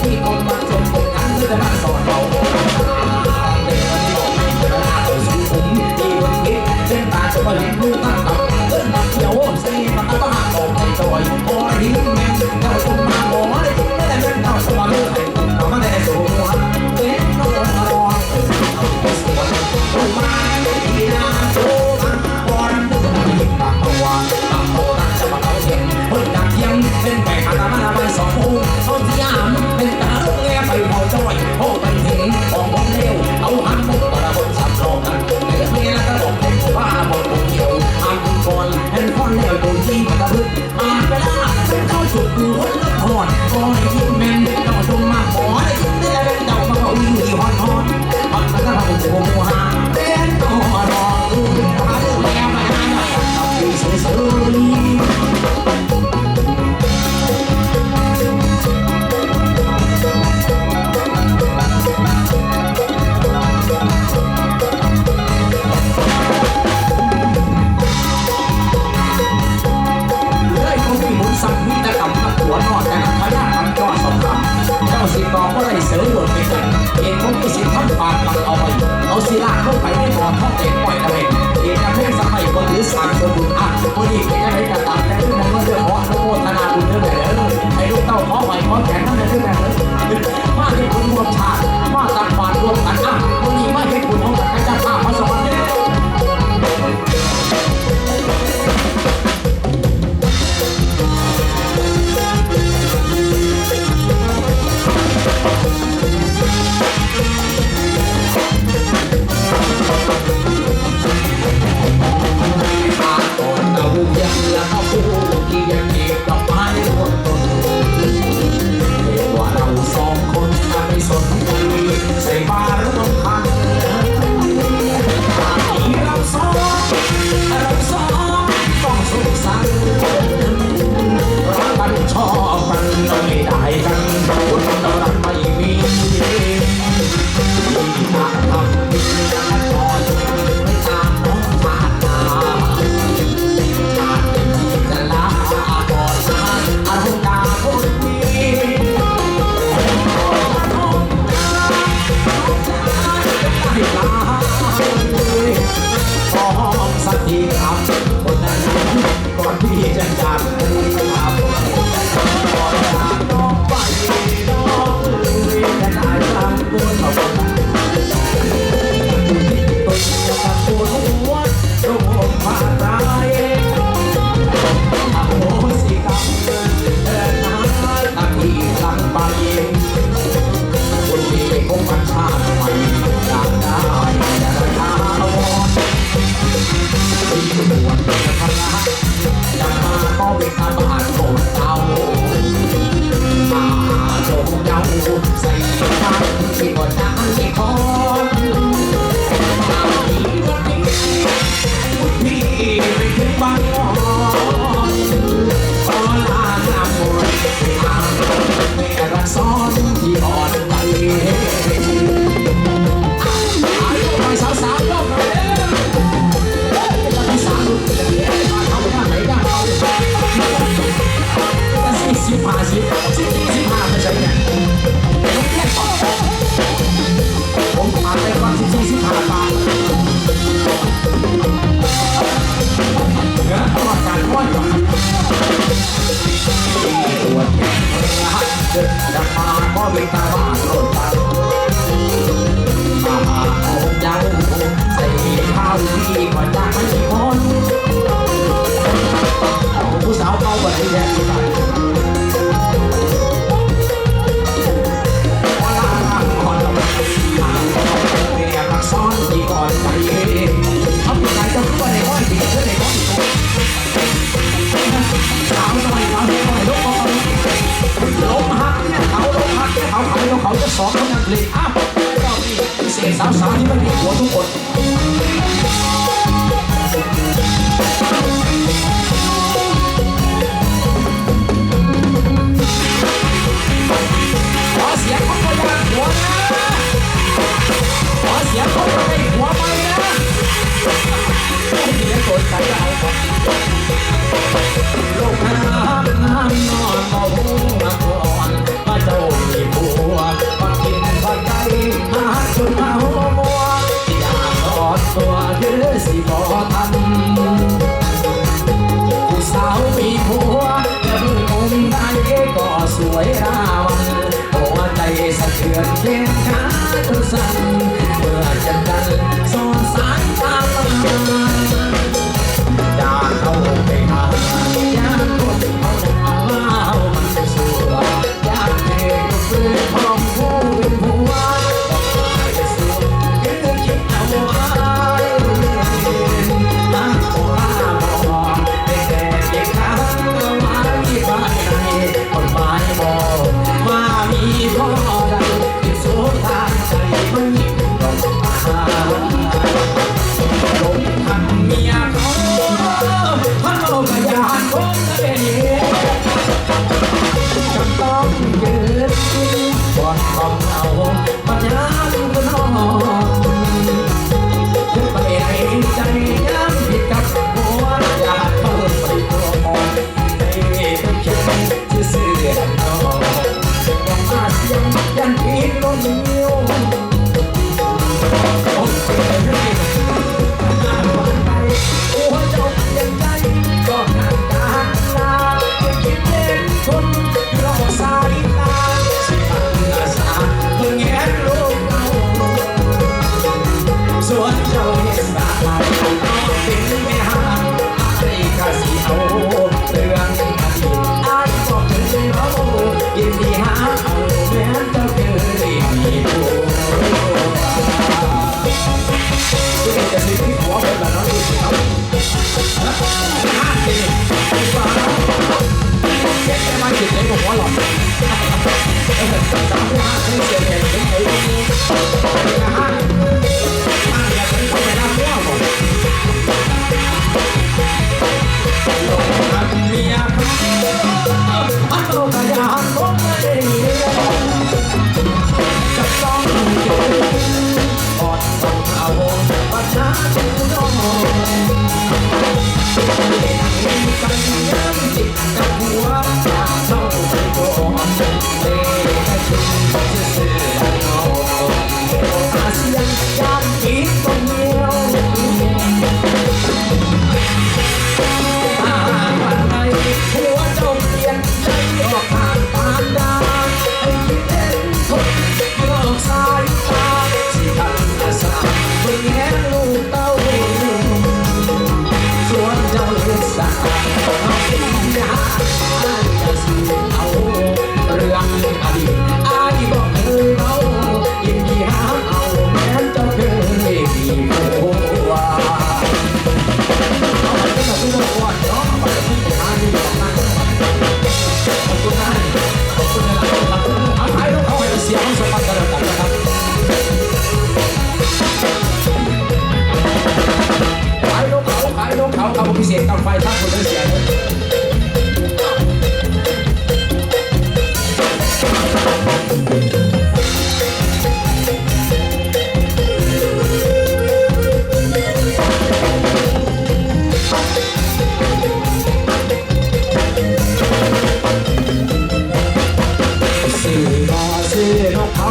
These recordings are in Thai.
we on my สียสาวๆที่มันมีหัวทุกคนขอเยงของคนระหัวนะขอเยงของคนในหัวไปนะไม่มีเงินกดสายลายขโลกน้ำน้ำนอนเอา Hold on.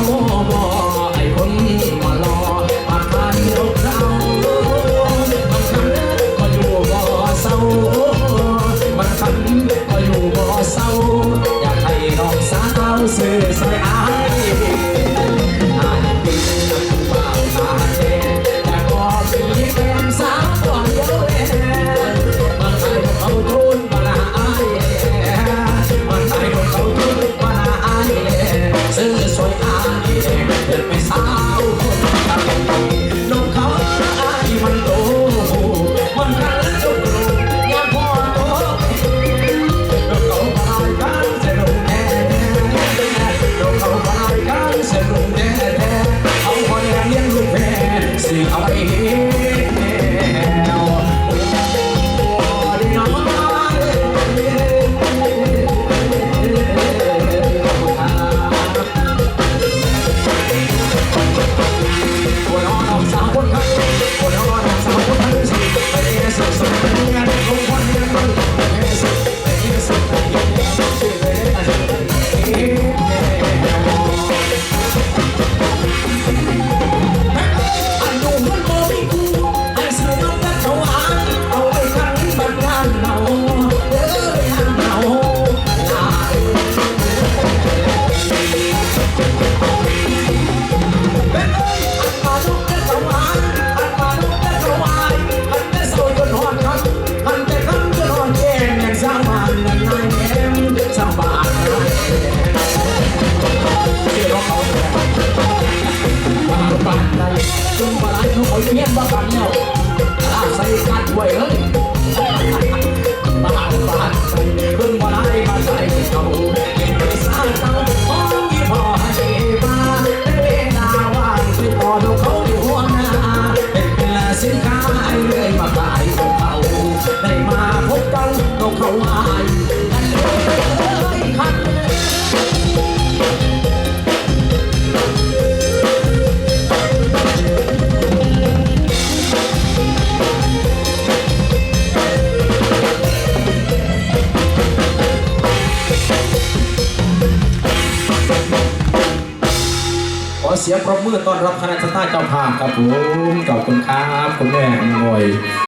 好不美了 เสียงปรบมือต้อนรับคณะชาติเจ้าภาพครับผมขอบคุณครับคุณแม่หน่วย